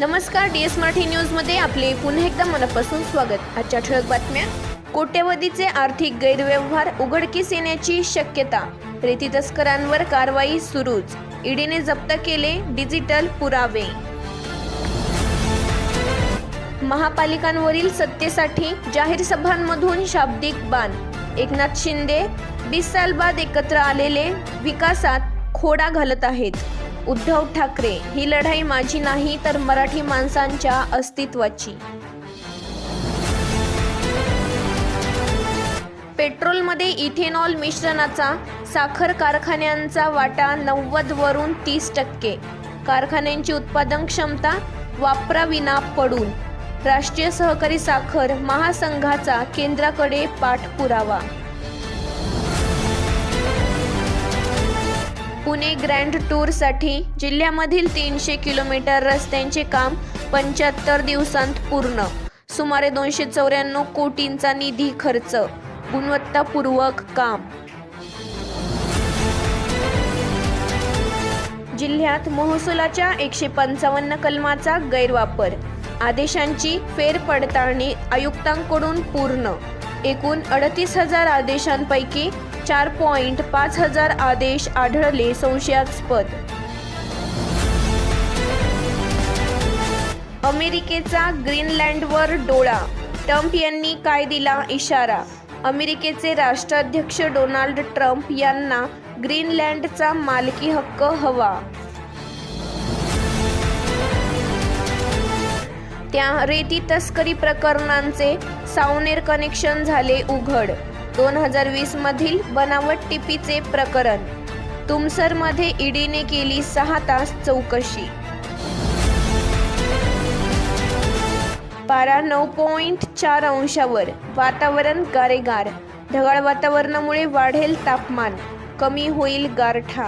नमस्कार D S Marathi न्यूजमध्ये आपले पुन्हा एकदा मनापासून स्वागत. आजच्या ठळक बातम्या. कोट्यवधीचे आर्थिक गैरव्यवहार उघडकीस येण्याची शक्यता. रेती तस्करांवर कारवाई सुरूच. ईडीने जप्त केले डिजिटल पुरावे. महापालिकांवरील सत्तेसाठी जाहीर सभांमधून शाब्दिक बाण. एकनाथ शिंदे वीस साल बाद एकत्र आलेले विकासात खोडा घालत आहेत. उद्धव ठाकरे ही लढाई माझी नाही तर मराठी माणसांच्या अस्तित्वाची. पेट्रोलमध्ये इथेनॉल मिश्रणाचा साखर कारखान्यांचा वाटा नव्वद वरून तीस टक्के. कारखान्यांची उत्पादन क्षमता वापराविना पडून. राष्ट्रीय सहकारी साखर महासंघाचा केंद्राकडे पाठपुरावा. पुणे ग्रँड टूरसाठी जिल्ह्यामधील तीनशे किलोमीटर रस्त्यांचे काम पंच्याहत्तर दिवसांत पूर्ण. सुमारे दोनशे चौऱ्याण्णव कोटींचा निधी खर्च. गुणवत्तापूर्वक काम. जिल्ह्यात महसुलाच्या एकशे पंचावन्न कलमाचा गैरवापर. आदेशांची फेरपडताळणी आयुक्तांकडून पूर्ण. एकूण अडतीस हजार आदेशांपैकी चार पॉईंट पाच हजार आदेश आढळले संशयास्पद. अमेरिकेचा ग्रीनलँडवर डोळा. ट्रम्प यांनी काय दिला इशारा. अमेरिकेचे राष्ट्राध्यक्ष डोनाल्ड ट्रम्प यांना ग्रीनलँडचा मालकी हक्क हवा. त्या रेती तस्करी प्रकरणांचे सावनेर कनेक्शन झाले उघड. दोन हजार वीस मधील बनावट टिपीचे प्रकरण. तुमसरमध्ये ईडीने केली सहा तास चौकशी. पारा नऊ पॉईंट चार अंशावर वातावरण गारेगार. ढगाळ वातावरणामुळे वाढेल तापमान. कमी होईल गारठा.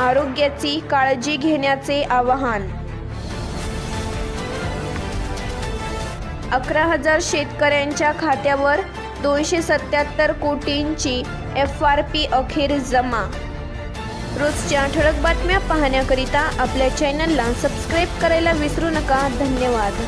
आरोग्याची काळजी घेण्याचे आवाहन. अकरा हजार शेतकऱ्यांच्या खात्यावर दोनशे सत्याहत्तर कोटींची एफ आर पी अखेर जमा. रोजच्या ठळक बातम्या पाहण्याकरिता आपल्या चॅनलला सबस्क्राईब करायला विसरू नका. धन्यवाद.